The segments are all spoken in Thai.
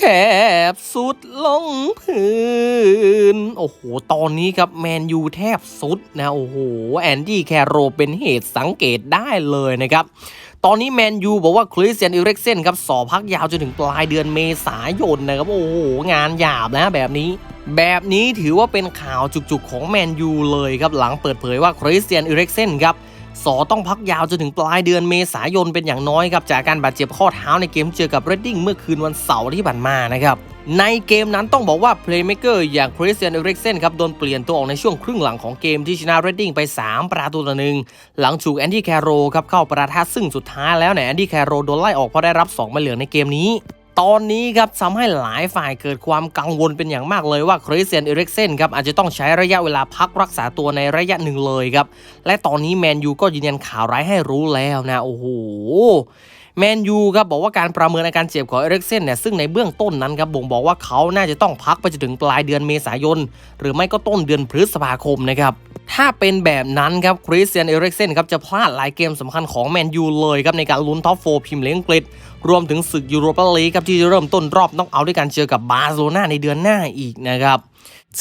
แทบสุดลงพื้น โอ้โห ตอนนี้ครับแมนยูแทบสุดนะ โอ้โห แอนดี้แคโรเป็นเหตุสังเกตได้เลยนะครับ ตอนนี้แมนยูบอกว่าคริสเตียนอิเร็กเซนครับสอบพักยาวจนถึงปลายเดือนเมษายนนะครับ โอ้โห งานหยาบนะแบบนี้แบบนี้ถือว่าเป็นข่าวจุกๆของแมนยูเลยครับ หลังเปิดเผยว่าคริสเตียนอิเร็กเซนครับ สอต้องพักยาวจนถึงปลายเดือนเมษายนเป็นอย่างน้อยครับจากการบาดเจ็บข้อเท้าในเกมเจอกับเรดดิ้งเมื่อคืนวันเสาร์ที่ผ่านมานะครับในเกมนั้นต้องบอกว่าเพลย์เม k เกอร์อย่างคริสเตียนเอริกเซนครับโดนเปลี่ยนตัวออกในช่วงครึ่งหลังของเกมที่ชนะเรดดิ้งไป 3 ประตูต่อหนึ่งหลังถูกแอนดี้แคโรครับเข้าประทะซึ่งสุดท้ายแล้วเนี่ยแอนดี้แคโรโดนไล่ออกเพราะได้รับ2มาเหลืองในเกมนี้ ตอนนี้ครับทำให้หลายฝ่ายเกิดความกังวลเป็นอย่างมากเลยว่าคริสเตียนเอริกเซนครับอาจจะต้องใช้ระยะเวลาพักรักษาตัวในระยะหนึ่งเลยครับ และตอนนี้แมนยูก็ยืนยันข่าวร้ายให้รู้แล้วนะ โอ้โหแมนยูครับบอกว่าการประเมินอาการเจ็บของเอริกเซนเนี่ยซึ่งในเบื้องต้นนั้นครับบ่งบอกว่าเขาน่าจะต้องพักไปจนถึงปลายเดือนเมษายน หรือไม่ก็ต้นเดือนพฤษภาคมนะครับ ถ้าเป็นแบบนั้นครับคริสเตียนเอริกเซนครับจะพลาดหลายเกมสำคัญของแมนยูเลยครับในการลุ้นท็อปโฟพิมเลี้ยงกฤษรวมถึงศึกยูโรปาลีกครับที่จะเริ่มต้นรอบต้องเอาท์ด้วยการเจอกับบาร์เซโลนาในเดือนหน้าอีกนะครับ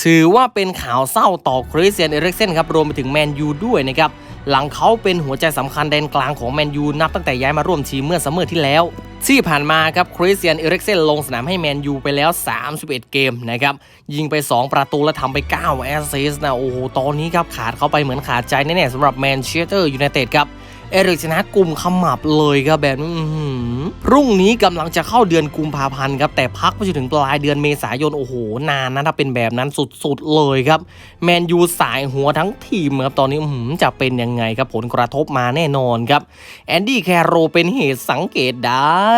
ถือว่าเป็นข่าวเศร้าต่อคริสเตียนเอริกเซนครับรวมไปถึงแมนยูด้วยนะครับหลังเขาเป็นหัวใจสำคัญแดนกลางของแมนยูนับตั้งแต่ย้ายมาร่วมทีมเมื่อซัมเมอร์ที่แล้ว ที่ผ่านมาครับคริสเตียนเอริกเซนลงสนามให้แมนยูไปแล้ว 31 เกมนะครับยิงไป 2 ประตูและทำไป9แอสซิสต์นะโอ้โหตอนนี้ครับขาดเขาไปเหมือนขาดใจแน่ๆสำหรับแมนเชสเตอร์ยูไนเต็ดครับเอริกชนะกลุ่มขมับเลยครับแบบนี้ พรุ่งนี้กำลังจะเข้าเดือนกุมภาพันธ์ครับแต่พักไปจนถึงปลายเดือนเมษายนโอ้โหนานนะถ้าเป็นแบบนั้นสุดๆเลยครับแมนยูสายหัวทั้งทีมครับตอนนี้จะเป็นยังไงครับผลกระทบมาแน่นอนครับแอนดี้แคโรเป็นเหตุสังเกตได้